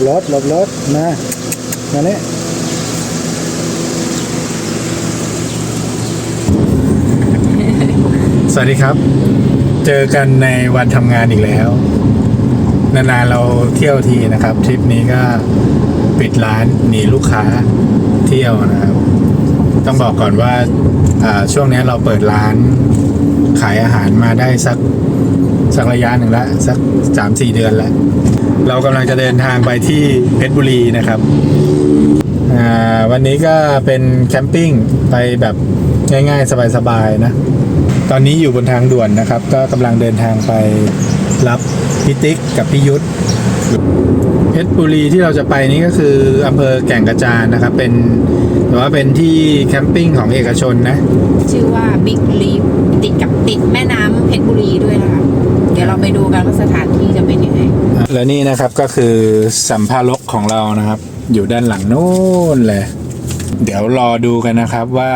บรถหลบรถมามาเนี่ยสวัสดีครับ เจอกันในวันทำงานอีกแล้ว นานๆเราเที่ยวทีนะครับ ทริปนี้ก็ปิดร้านหนีลูกค้าเที่ยวนะครับ ต้องบอกก่อนว่าช่วงนี้เราเปิดร้านขายอาหารมาได้สักสักระยะหนึ่งละสักสามสี่เดือนแล้ว เรากำลังจะเดินทางไปที่เพชรบุรีนะครับอ่าวันนี้ก็เป็นแคมปิ้งไปแบบง่ายๆ สบายๆนะ ตอนนี้อยู่บนทางด่วนนะครับ ก็กำลังเดินทางไปรับพี่ติ๊กกับพี่ยุทธเพชรบุรีที่เราจะไปนี้ก็คืออำเภอแก่งกระจานนะครับ เป็นแต่ว่าเป็นที่แคมปิ้งของเอกชนนะ ชื่อว่า Big Leaf ติดกับติดแม่น้ำเพชรบุรีด้วยนะคะ เดี๋ยวเราไปดูกันว่าสถานที่จะเป็นยังไงและนี่นะครับก็คือสัมภาระของเรานะครับ อยู่ด้านหลังโน้นเลย เดี๋ยวรอดูกันนะครับว่า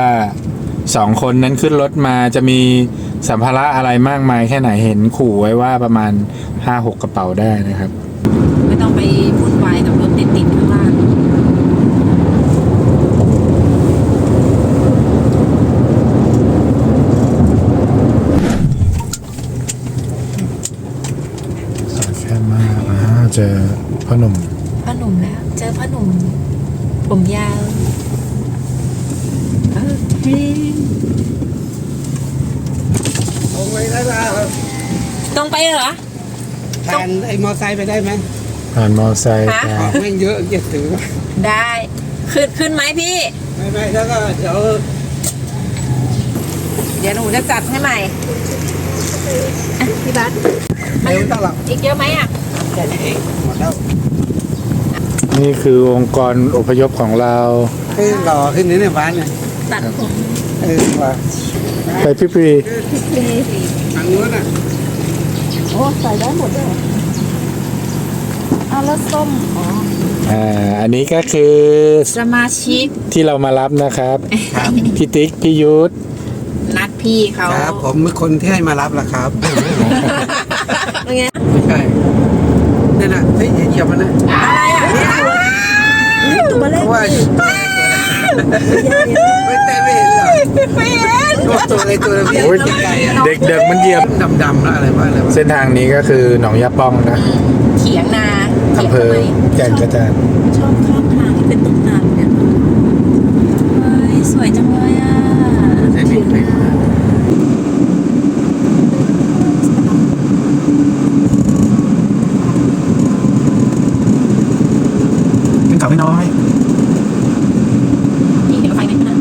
สองคนนั้นขึ้นรถมาจะมีสัมภาระอะไรมากมายแค่ไหนเห็นขู่ไว้ว่าประมาณ5-6กระเป๋าได้นะครับ ไม่ต้องไปวุ่นวายกับรถติดติดๆข้างล่าง สอนแค่มากอ่า เจอพ่อหนุ่มพ่อหนุ่มแล้ว เจอพ่อหนุ่ม ผมยาวเออเฮ้ยลงไปได้ป่ะตรงไปเหรอแทนไอ้มอไซค์ไปได้ไหมผ่านมอไซค์ฮะไปออกแม่งเยอะเจ็ดถือได้ขึ้นขึ้นไหมพี่ ไม่ไม่แล้วก็เดี๋ยวเดี๋ยวหนูจะจัดให้ใหม่อะพี่บัส เร็วต้องหลับอีกเยอะไหมอะแค่นี้เองหมดแล้วนี่คือองค์กรอพยพของเราเฮ้ยหล่อขึ้นนี่ในบ้านเนี่ยตัดผมเออว่าไปพี่ปรีทางนู้นอะโอ้ใส่ได้หมดเลยเอาแล้วส้มอ๋ออ่าอันนี้ก็คือสมาชิกที่เรามารับนะครับพี่ติ๊กพี่ยุทธนัดพี่เขาครับ ผมเป็นคนที่ให้มารับละครับ เป็นไงไม่ใช่นี่นน่ะเฮ้ยอย่าเหยียบมันนะอะไรอะตัวเพเล็กราะว่าไม่เต้นไม่เห็นเหรอไม่เห็นตัวตัวอะไรตัวอะไรพี่โอ้ยไก่อะเด็กๆมันเหยียบ ดำๆแล้วอะไรวะอะไรวะเส้นทางนี้ก็คือหนองยาป้องนะเถียงนาเถียองำเภอทำไมแก่งกระจานชอบข้ามทางที่เป็นต้นน้ำเนี่ยเฮ้ยสวยจังเลยอะ ใช่ไหมใช่ไหม ขึ้นเขาไม่น้อย พี่เห็นรถไฟไหมนะ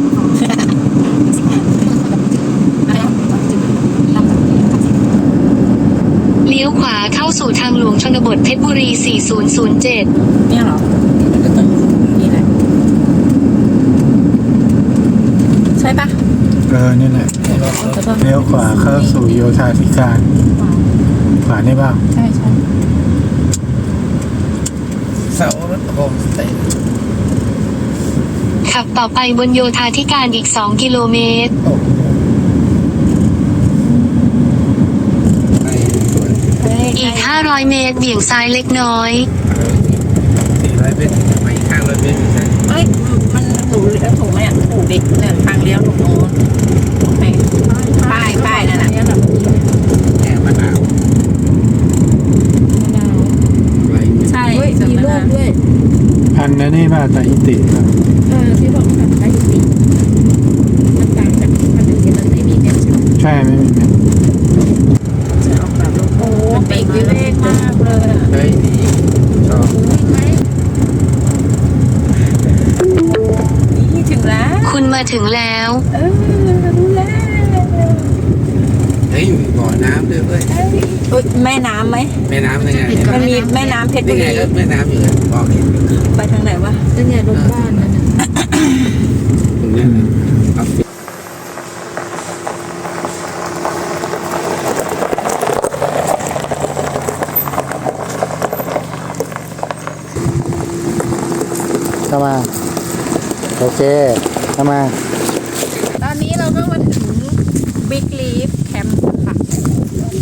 เลี้ยวขวาเข้าสู่ทางหลวงชนบทเพชรบุรี 4007 เนี่ยเหรอนี่แหละใช่ปะ เออนี่แหละ เลี้ยวขวาเข้าสู่โยธาธิการ ขวานี่บ้างใช่ใช่เสารถโฮมสเตย์ขับต่อไปบนโยธาธิการอีก 2 กิโลเมตรไอ้สวยเฮ้ยอีก 500 เมตร เบี่ยงซ้ายเล็กน้อย สี่ร้อยเมตรไปอีกข้างร้อยเมตรใช่เอ้ย มันถูกถูกไหมอะถูกดิเนี่ยทางเลี้ยวตรงโน้นโอเคป้ายป้ายนั่นน่ะ แง่มะนาวไร ใช่มีรูปด้วย พันนะนี่ป่ะตาอิติป่ะเออที่บอกแบบได้ติมันต่างจากอันอื่นที่มันไม่มีเม็ดใช่ไหมใช่ไม่มีเม็ดจะออกแบบโลโก้โอ้ปีกวิเวกมากเลยอะเฮ้ยดีชอบนี่ถึงแล้ว คุณมาถึงแล้ว เออรู้แล้ว เฮ้ยอยู่บ่อ น้ำด้วยเว้ยเอ้ยแม่น้ำไหมแม่น้ำยังไงมันมีแม่น้ำเพชรบุนี่ไงรีก็แม่น้ำอยู่เลยบอกเห็นอยู่ไปทางไหนวะนั่นไงรถบ้านนั่นน่ะตรงนี้ออฟฟิศเข้ามา โอเค เข้ามา ตอนนี้เราก็มาถึง Big Leaf Camp ค่ะ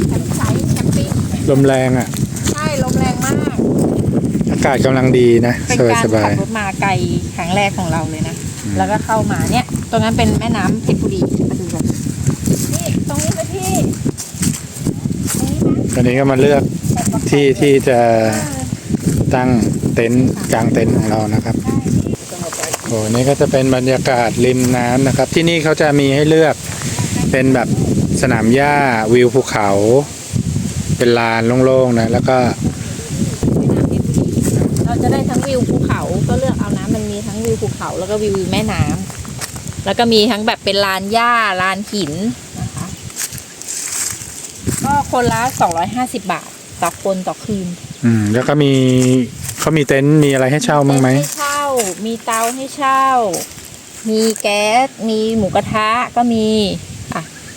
แคมป์ไซต์แคมปิ้งลมแรงอะ ใช่ลมแรงมากากาศกำลังดีนะ เป็นสบายการสบาขัยบรถมาไกลครั้งแรกของเราเลยนะ แล้วก็เข้ามาเนี่ย ตรงนั้นเป็นแม่น้ำเพชรบุรีมาดูกันนี่ตรงนี้เลยพี่ตอนนี้ก็มาเลือกที่ที่จะตั้งเต็นท์กลางเต็นท์ของเรานะครับโอ้นี่ก็จะเป็นบรรยากาศริมน้ำนะครับ ที่นี่เขาจะมีให้เลือกเป็นแบบ สนามหญ้าวิวภูเขา เป็นลานโล่งๆนะ แล้วก็ เราจะได้ทั้งวิวภูเขาก็เลือกเอานะมันมีทั้งวิวภูเขาแล้วก็วิวแม่น้ำแล้วก็มีทั้งแบบเป็นลานหญ้าลานหินนะคะ ก็คนละ250บาท ต่อคนต่อคืน อืม แล้วก็มีเขามีเต็นท์มีอะไรให้เช่ามั้างไหมให้เช่า มีเตาให้เช่า มีแก๊ส มีหมูกระทะก็มีอะ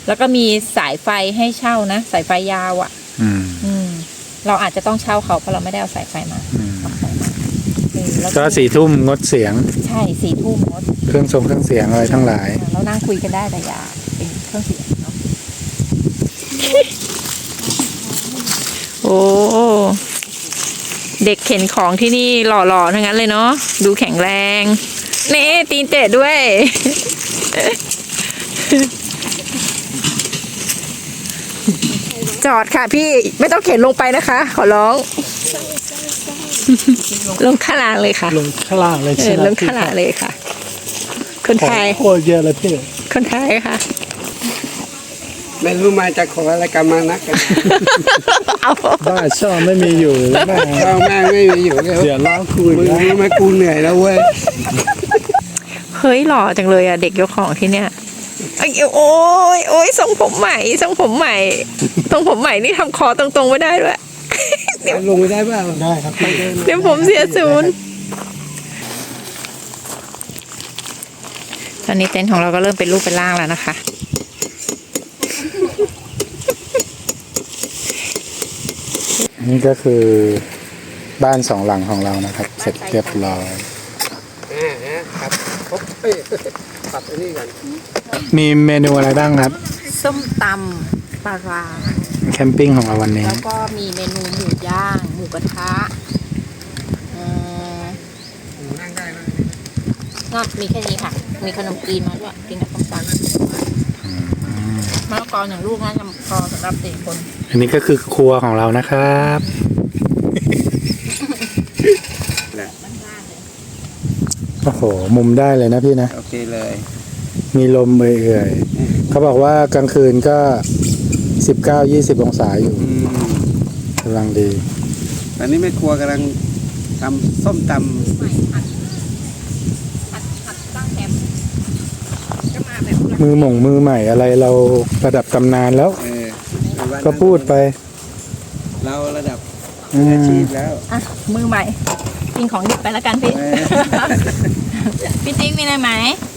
แล้วก็มีสายไฟให้เช่านะ สายไฟยาวอะ่ะ อืม อืม เราอาจจะต้องเช่าเขาเพราะเราไม่ได้เอาสายไฟมาอืม เอาสายมาเออแล้วก็สี่ทุ่มงดเสียง ใช่สี่ทุ่มงดเครื่องทรงเครื่องเสียงอะไรทั้งหลาย เรานั่งคุยกันได้แต่อย่าเป็นเครื่องเสียงเนาะโอ้เด็กเข็นของที่นี่หล่อๆทั้งนั้นเลยเนาะดูแข็งแรงนี่ตีนเตะด้วย จอดค่ะพี่ไม่ต้องเข็นลงไปนะคะ ขอร้อง ลงข้างล่างเลยค่ะ ลงข้างล่างเลยเอใช่อไหมลงข้างล่างเลยค่ะ คนไทย โคตรเยอะเลยพี่คนไทยค่ะ ไม่รู้มาจากขออะไรกันมานักกันเอาบ้านช่องไม่มีอยู่แม่เราแม่งไม่มีอยู่เลยเดี๋ยวร้องคุยมึงนะรู้ไหมกูเหนื่อยแล้วเว้ยเฮ้ยหล่อจังเลยอะเด็กยกของที่เนี่ยไอ้ โอ้ยโอ้ยทรงผมใหม่ทรงผมใหม่ทรงผมใหม่นี่ทำคอตรงๆไม่ได้ด้วยลงไปได้เปล่าได้ครับพี่เดี๋ยวผมเสียศูนย์ตอนนี้เต็นท์ของเราก็เริ่มเป็นรูปเป็นร่างแล้วนะคะ นี่ก็คือบ้านสองหลังของเรานะครับ เสร็จเรียบร้อยอ่าฮะครับครบเอ้ยปรับอันนี้ก่อน มีเมนูอะไรบ้างครับ ส้มตำปลาร้าแคมปิ้งของเราวันนี้ แล้วก็มีเมนูหมูย่าง หมูกระทะเอ่อนั่งได้ไหมนอกมีแค่นี้ค่ะ มีขนมจีนมาด้วยกินกับต้มตำมะละกอหนึ่งลูกนะจำพอสำหรับสี่คนอันนี้ก็คือครัวของเรานะครับ โอ้โห มุมได้เลยนะพี่นะ โอเคเลย มีลมเอื่อยๆเขาบอกว่ากลางคืนก็19-20องศาอยู่อืมกำลังดี ตอนนี้แม่ครัวกำลังทำส้มตใหม่หัดหัดหัดตั้งแคมป์ก็มาแบบมือหม่งมือใหม่อะไรเราระดับตำนานแล้วำเออก็พูดไปเราระดับอือาชีมพแล้ว อะมือใหม่กินของดิบไปแล้วกันพี่ เออ พี่ติ๊กมีอะไรไหมอะ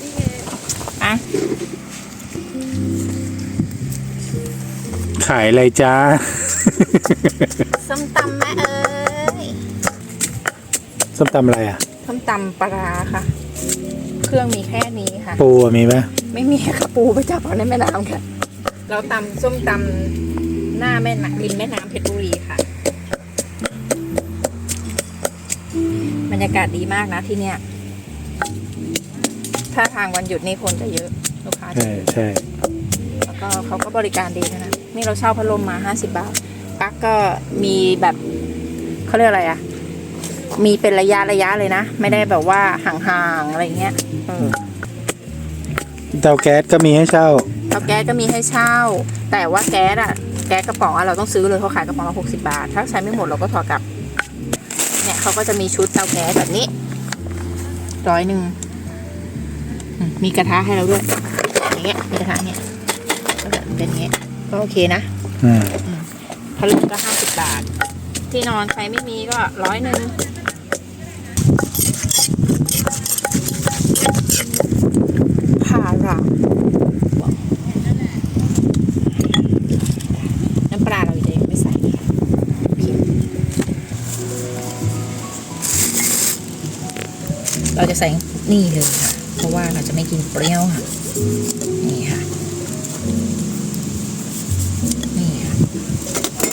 ขายอะไรจ้า ส้มตำแม่เอ้ยส้มตำอะไรอะ ส้มตำปลาร้าค่ะ เครื่องมีแค่นี้ค่ะ ปูอะมีไหมไม่มีค่ะปูไปจับเอาในแม่น้ำค่ะ เราตำส้มตำหน้าแม่น้ำริมแม่น้ำเพชรบุรีค่ะ บรรยากาศดีมากนะที่เนี่ย ถ้าทางวันหยุดนี่คนจะเยอะลูกค้าจะใช่เยอะใช่แล้วก็เขาก็บริการดีด้วยนะ นี่เราเช่าพัดลมมา 50 บาทปลั๊กก็มีแบบเขาเรียกอะไรอะมีเป็นระยะระยะเลยนะ ไม่ได้แบบว่าห่างๆอะไรเงี้ยเออ เตาแก๊สก็มีให้เช่า เตาแก๊สก็มีให้เช่า แต่ว่าแก๊สอะแก๊สกระป๋องอะเราต้องซื้อเลยเขาขายกระป๋องละหกสิบาท ถ้าใช้ไม่หมดเราก็ถอดกลับ เนี่ยเขาก็จะมีชุดเตาแก๊สแบบนี้ร้อยหนึ่งอื มมีกระทะให้เราด้วย อย่างเงี้ย มีกระทะเนี่ยก็แบบเป็นอย่างเงี้ย ก็โอเคนะอืมพัดลมก็ห้าสิบบาท ที่นอนใครไม่มีก็ร้อยหนึ่งผ่าหลังน้ำปลาเราจะยังไม่ใส่เค็มเราจะใส่นี่เลยค่ะเพ ราะว่าเราจะไม่กินเปรี้ยวค่ะ นี่ค่ะ นี่ค่ะ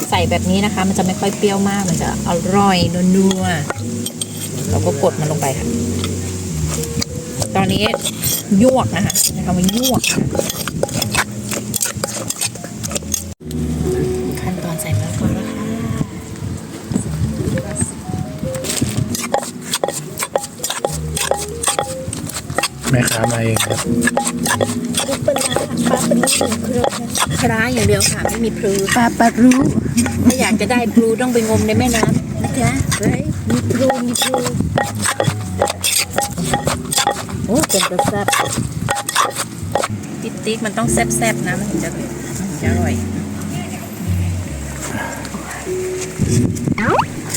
ใส่แบบนี้นะคะ มันจะไม่ค่อยเปรี้ยวมาก มันจะอร่อยนัวๆเราก็กดมันลงไปค่ะ ตอนนี้ยวกนะคะใช้คำว่ายวกค่ะ ม่ค้ามาเองครับคร้าอย่างเดียวค่ะไม่มีพลูปลาปลารู้ถ้าอยากจะได้พลูต้องไปงมในแม่น้ำนะจ๊ะเฮ้ยมีพลูมีพลูโอ้เป็นกระแซบติ๊กติ๊กมันต้องแซ่บๆนะมันถึงจะจะอร่อย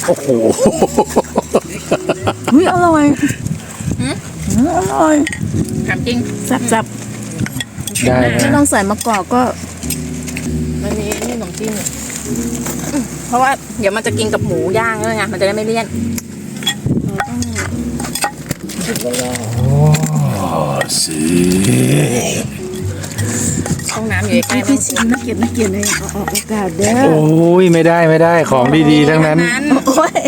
โอ้โหอุ้ยอร่อยหืมอืมอร่อย ถามจริงแซ่บได้ๆไม่นะต้องใส่มะกอกก็ มันมีนี่ขนมจีนอยู่อืมเพราะว่าเดี๋ยวมันจะกินกับหมูย่างด้วยไง มันจะได้ไม่เลี่ยนโอ้สีห้องน้ำอยู่ใกล้ๆพี่มั้งชิมนักเกียรตินักเกียรติเลยเอาออกอากาศเด้อโอ้ยไม่ได้ไม่ได้ของดีๆ ทั้งนั้น โอ้ย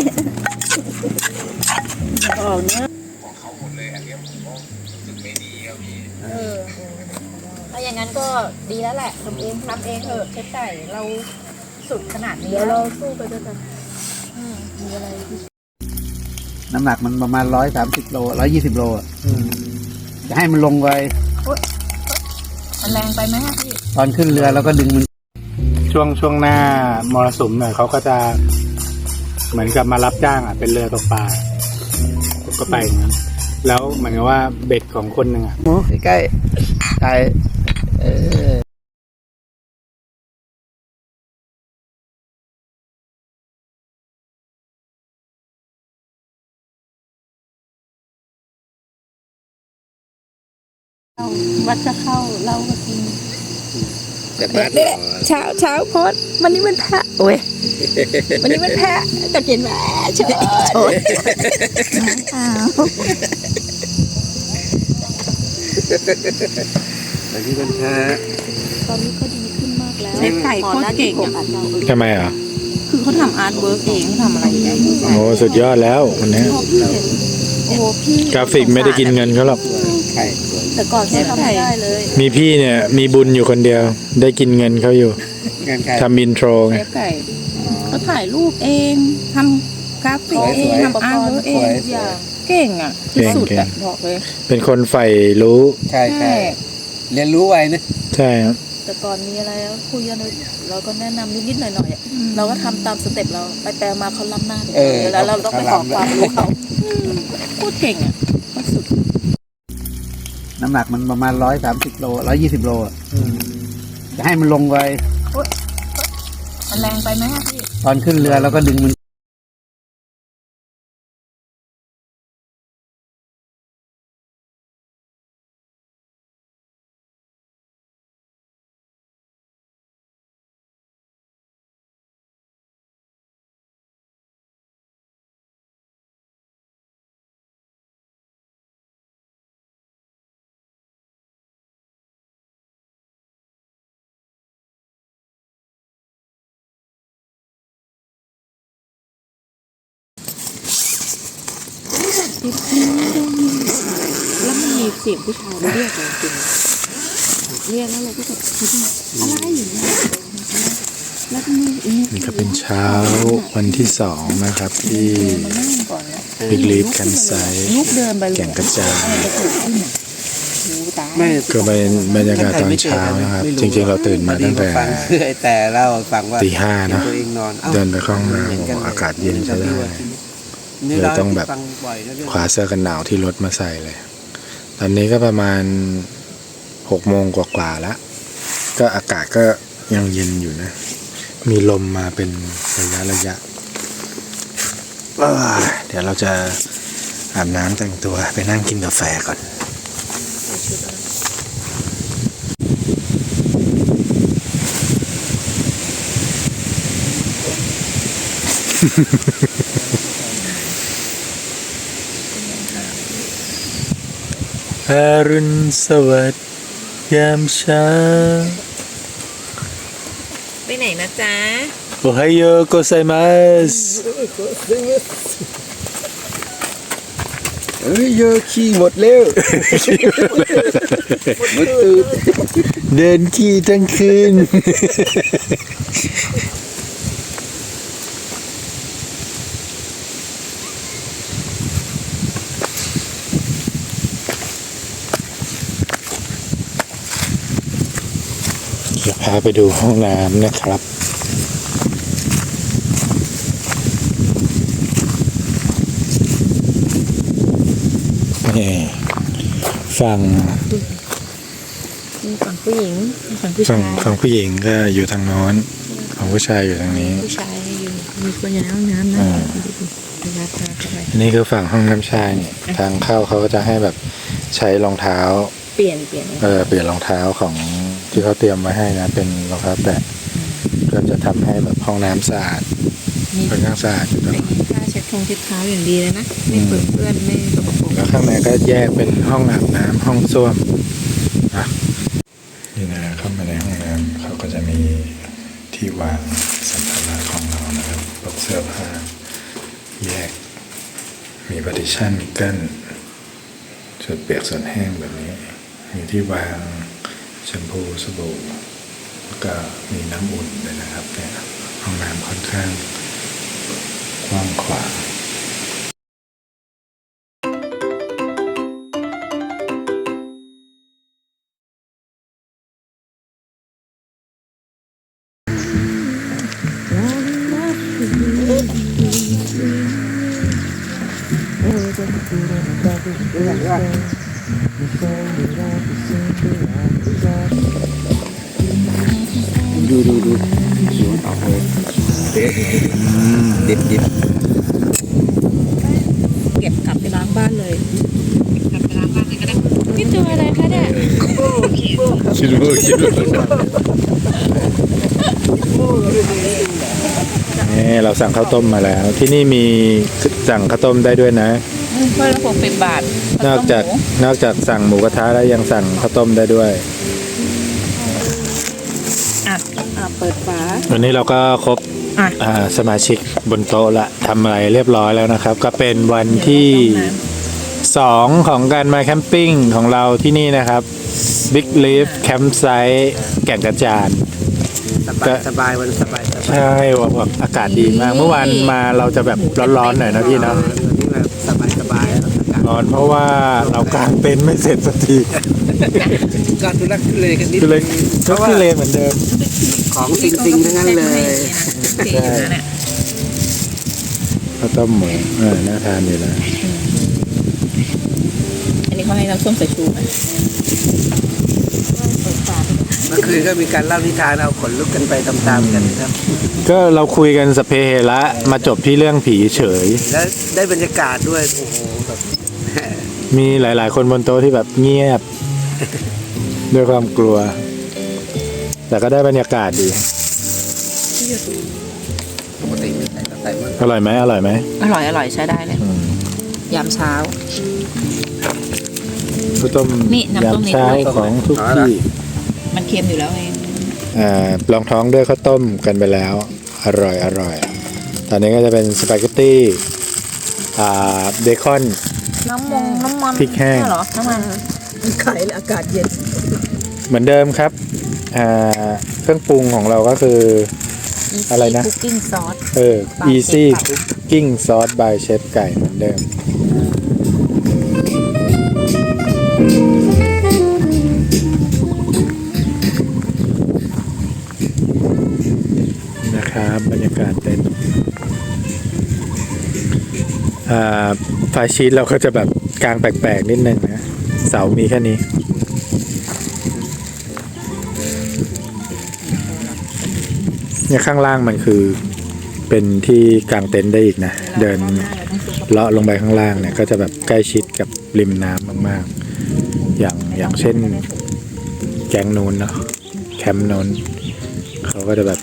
ออกเนื้อเดีแล้วแหละทำเองทำเองเถอะเชฟไก่เราสุดขนาดนี้เดี๋ยวแล้เราวสู้ไปด้วยกันน้ำหนักมันประมาณร้อยสามสิบโลร้อยยี่สิบโลอะจะให้มันลงไปมันแรงไปไหมอะพี่ ตอนขึ้นเรือเราก็ดึงมัน ช่วงช่วงหน้ามรสุมหน่อยเขาก็จะ เหมือนกับมารับจ้างอะ เป็นเรือตกปลาผมก็ไปอย่างนั้นแล้วเหมือนกับว่าเบ็ดของคนหนึ่งอะโอ้ใกล้ๆถ่าย เออวัดจะเข้าเราก็กินแต่บ้านเช้าเช้าโพสวันนี้มันแพะโอ้ยวันนี้มันแพะแต่กินแม่ชดชดอ้าว แต่ที่มันแท้ตอนนี้ก็ดีขึ้นมากแล้วเชฟไก่โคตรเก่งอะทำไมอะ คือเขาทำอาร์ตเวิร์กเองเขาทำอะไรเองโอ้สุดยอดแล้ววันนี้โอ้โหพี่กราฟิกไม่ได้กินเงินเขาหรอกไข่สวยแต่ก่อนเขาทำไม่ได้เลยมีพี่เนี่ย มีบุญอยู่คนเดียว ได้กินเงินเขาอยู่งานไข่ทำอินโทรไงเชฟไก่เขาถ่ายรูปเองทำกราฟิกเองทำอาร์ตเวิร์กเองทุกอย่างเก่งอะที่สุดอะบอกเลย เป็นคนใฝ่รู้ใช่ใช่ เรียนรู้ไว้นะใช่ครับ แต่ก่อนมีอะไรแล้วคุยกันเลยเราก็แนะนำนิดๆหน่อยๆอะเราก็ทำตามสเต็ปเราไปแปลมาเขาล้ำหน้าไปเออแล้วเราต้องไปขอความรู้เขาพูดเก่งอะโคตรสุด น้ำหนักมันประมาณร้อยสามสิบโลร้อยยี่สิบโลอะจะให้มันลงไปมันแรงไปไหมอะพี่ ตอนขึ้นเรือเราก็ดึงมัน แล้วมันมีเสียงผู้ชายมาเรียกเราจริงเรียกแล้วเราก็แบบคิดว่าอะไรอย่างเงี้ยแล้วก็มีอีกนี่ก็เป็นเช้าวันที่สองนะครับที่มานั่งก่อนนะบิ๊กลีฟกันไซลุกเดินไปเลยแก่งกระจานจะถูกขึ้นอะโอ้ตายไม่ก็เป็นบรรยากาศตอนเช้านะครับ จริงๆเราตื่นมาตั้งแต่ฟังไอ้แต่เล่าให้ฟังว่าตีห้านะตัวเองนอนอ้าเดินไปเข้าห้องน้ำห็กัโอ้อากาศเย็นใช้ได้นี่ เลยต้องแบบฟับ่อยนะเรื่องคว้าเสื้อกันหนาวที่รถมาใส่เลย ตอนนี้ก็ประมาณหกโมงกว่าๆแล้ว ก็อากาศก็ยังเย็นอยู่นะ มีลมมาเป็นระยะระยะเอ้ยเดี๋ยวเราจะอาบน้ำแต่งตัวไปนั่งกินกาแฟก่อน อรุณสวัสดิ์ยามเช้า ไปไหนนะจ๊ะ โอไฮโอโกไซมัสเอ้ยเยอะขี้หมดเร็วหมดตื่นเดินขี่ทั้งคืนาไปดูห้องน้ำนะครับ นี่ฝั่งมีฝั่งผู้หญิงมีฝั่งผู้ฝั่งชายฝั่งผู้หญิงก็อยู่ทางโน้นฝั่งผู้ชายอยู่ทางนี้ ผู้ชายอยู่มีคนอยู่ในห้องน้ำนะอ่าพยาพาเข้าไปอันนี้คือฝั่งห้องน้ำชายเนี่ยทางเข้าเขาก็จะให้แบบใช้รองเท้า เปลี่ยนเปลี่ยนเออเปลี่ยนรองเท้าของ ที่เขาเตรียมไว้ให้นะ เป็นรองเท้าแตะก็จะทำให้แบบห้องน้ำสะอาดมีค่อนข้างสะอาดอยู่ตลอดผ้าเช็ดทงเช็ดเท้าอย่างดีเลยนะไม่เปื้อนเปื้อนไม่สกปรกแล้วข้างในก็แยกเป็นห้องอาบน้ำห้องส้วมอะนี่นะเข้ามาในห้องน้ำเขาก็จะมีที่วางสัมภาระของเรานะครับพวกเสื้อผ้าแยก มี partition มีกั้นส่วนเปียกส่วนแห้งแบบนี้ มีที่วาง แชมพูสบู่แล้วก็มีน้ำอุ่นเลยนะครับเนี่ยห้องน้ำค่อนข้างกว้างขวาง เราสั่งข้าวต้มมาแล้ว ที่นี่มีสั่งข้าวต้มได้ด้วยนะถ้วยละหกสิบบาทนอกจากนอกจากสั่งหมูกระทะแล้วยังสั่งข้าวต้มได้ด้วยอะอะเปิดฝาวันนี้เราก็ครบอะอ่าสมาชิกบนโต๊ะละทำอะไรเรียบร้อยแล้วนะครับ ก็เป็นวันที่สองของการมาแคมปิ้งของเราที่นี่นะครับ Big Leaf Campsite แก่งกระจานส บายสบายวันสบายสบายใช่ว่าแบบอากาศดีมาก เมื่อวานมาเราจะแบบร้อนๆหน่อยนะพี่เนาะวันนี้แบบสบายสบายอากาศร้อนเพราะว่าเรากางเต็นท์ไม่เสร็จสักทีก็ทุลักทุเลกันนิดก็เลยก็ที่เลนเหมือนเดิม ของจริงๆทั้งนั้นเลยเสียอยู่นะเนี่ยข้าวต้มหมูเออน่าทานอยู่นะอันนี้เขาให้น้ำส้มสายชูไหมเปิดฝา เมื่อคืนก็มีการเล่านิทานเอาขนลุกกันไปตามๆกันครับ ก็เราคุยกันสพเพเหระมาจบที่เรื่องผีเฉย แล้วได้บรรยากาศด้วยโอ้โหแบบมีหลาย ๆ คนบนโต๊ะที่แบบเงียบ ด้วยความกลัว แต่ก็ได้บรรยากาศดี ปกติไม่ใส่ก็ใส่มันอร่อยไหมอร่อยไหมอร่อยอร่อยใช้ได้เลย อืมยามเช้า ข้าวต้มนี่น้ำต้มยำนี่เช้าของทุกที่ มันเค็มอยู่แล้วไงอ่าลองท้องด้วยข้าวต้มกันไปแล้ว อร่อยอร่อย ตอนนี้ก็จะเป็นสปาเกตตี้อ่าเบคอน น้ำมงน้ำมันพริกแห้งเหรอน้ำมันขายอากาศเย็นเหมือนเดิมครับอ่าเครื่องปรุงของเราก็คือ อะไรนะ คุกกิ้งซอสเออ By easy Chef ค่ะ cooking sauce by chef ไก่เหมือนเดิม ไฟชีตเราก็จะแบบกลางแปลกๆนิดนึงนะ เสามีแค่นี้ เนี่ยข้างล่างมันคือเป็นที่กลางเต็นท์ได้อีกนะ เดินเลาะลงไปข้างล่างเนี่ย ก็จะแบบใกล้ชิดกับริมน้ำมากๆ อย่างอย่างเช่นแก๊งนู้นเนาะแคมป์นู้นเขาก็จะแบบ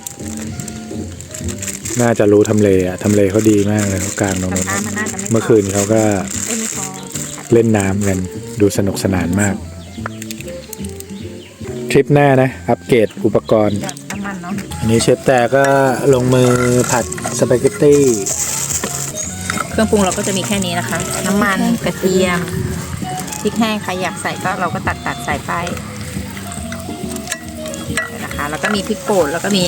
น่าจะรู้ทำเลอะทำเลเขาดีมากเลยเขากลางตรงนู้นน้ำมันน่าจะไม่พอ เมื่อคืนเขาก็เอ้ยไม่พอเล่นน้ำกันดูสนุกสนานมาก ทริปหน้านะ อัปเกรดอุปกรณ์ จากน้ำมันเนาะอันนี้เชฟแต่ก็ลงมือผัดสปาเกตตี้รื่องปรุงเราก็จะมีแค่นี้นะคะ น้ำมันกระเทียมพริกแห้งใครอยากใส่ก็เราก็ตัดตัดใส่ไปนะคะ แล้วก็มีพริกป่นแล้วก็มี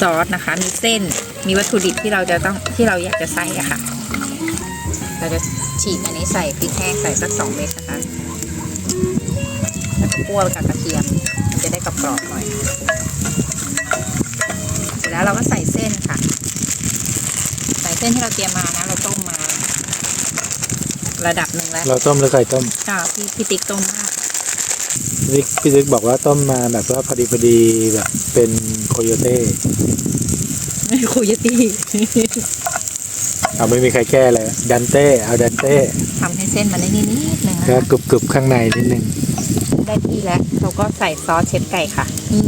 ซอสนะคะ มีเส้น มีวัตถุดิบที่เราจะต้องที่เราอยากจะใส่อะค่ะ เราจะฉีกอันนี้ใส่พริกแห้งใส่สักสองเม็ดนะคะแล้วก็คั่วไปกับกระเทียมมันจะได้กรอบๆหน่อยเสร็จแล้วเราก็ใส่เส้นค่ะ ใส่เส้นที่เราเตรียมมานะเราต้มมา ระดับหนึ่งแล้วเราต้มหรือไก่ต้มจ้าพี่พี่ติ๊กต้มมากนี่พี่ซึกบอกว่าต้มมาแบบว่าพอดีพอดีแบบเป็นโคโยเต้ไม่ คุยตีเอาไม่มีใครแก้เลยดันเต้เอาดันเต้ทำให้เส้นมันได้นิดนิดนึงนะก็คะกรุบกรุบๆข้างในนิดนึงได้ที่แล้วเราก็ใส่ซอสเชฟไก่ค่ะนี่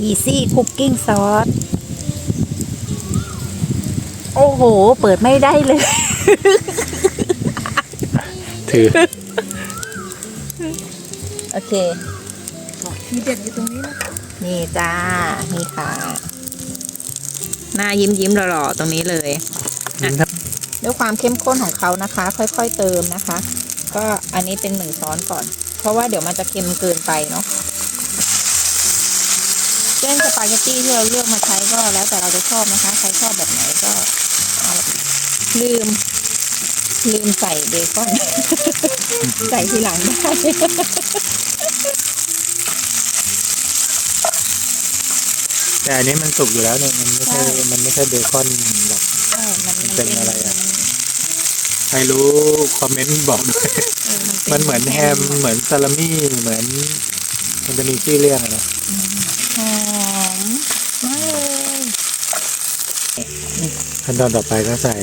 อีซี่คุกกิ้งซอสโอ้โห เปิดไม่ได้เลย ถือโอเค ทีเด็ดอยู่ตรงนี้นะนี่จ้า นี่ค่ะ หน้ายิ้มยิ้มๆหล่อๆตรงนี้เลยด้วยความเข้มข้นของเขานะคะ ค่อยๆเติมนะคะ ก็อันนี้เป็นหนึ่งช้อนก่อน เพราะว่าเดี๋ยวมันจะเค็มเกินไปเนาะเส้นสปาเกตตี้ที่เราเลือกมาใช้ก็แล้วแต่เราจะชอบนะคะ ใครชอบแบบไหนก็เอาลืม ลืมใส่เบคอน ใส่ทีหลังได้ แต่อันนี้มันสุกอยู่แล้วเนี่ยมันไม่ใช่มันไม่ใช่เบคอนหรอกใช่มันมันเป็นอะไรอะใครรู้คอมเมนต์บอกด้วยเออมันป็เหมือนแฮมเหมือนซาลามี่เหมือน มันจะมีชื่อเรียกอะนะหอมมากเลยขั้นตอนต่อไปก็ใส่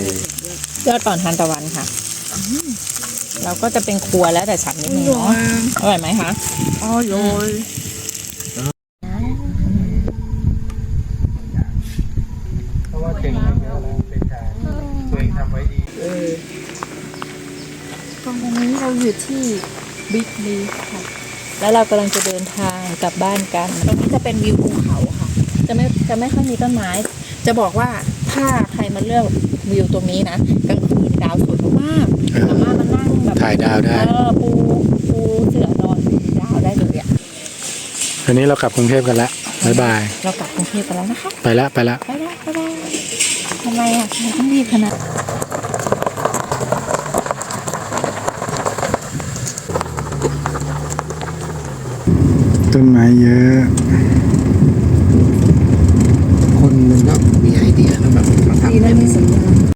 ยอดอ่อนทานตะวันค่ะ เราก็จะเป็นครัวแล้วแต่ฉันนิดนึงเนาะอร่อยไหมคะอ๋อโยย เพราะว่าเก่งเยอะแล้วเป็นการตัวเองทำไว้ดี ตรงนี้เราอยู่ที่บิ๊กลีค่ะ แล้วเรากำลังจะเดินทางกลับบ้านกัน ตรงนี้จะเป็นวิวภูเขาค่ะ จะไม่จะไม่ค่อยมีต้นไม้ จะบอกว่าถ้าใครมาเลือกวิวตรงนี้นะกลางคืนดาวสวยมากเออสามารถมานั่งแบบถ่ายดาวได้เออปูปูเสือนอนดูดาวได้เลยอะอันนี้เรากลับกรุงเทพกันแล้วบ๊ายบาย เรากลับกรุงเทพกันแล้วนะคะ ไปละไปละไปได้ไปได้ทำไมอะทำไมต้องรีบขนาด ต้นไม้เยอะ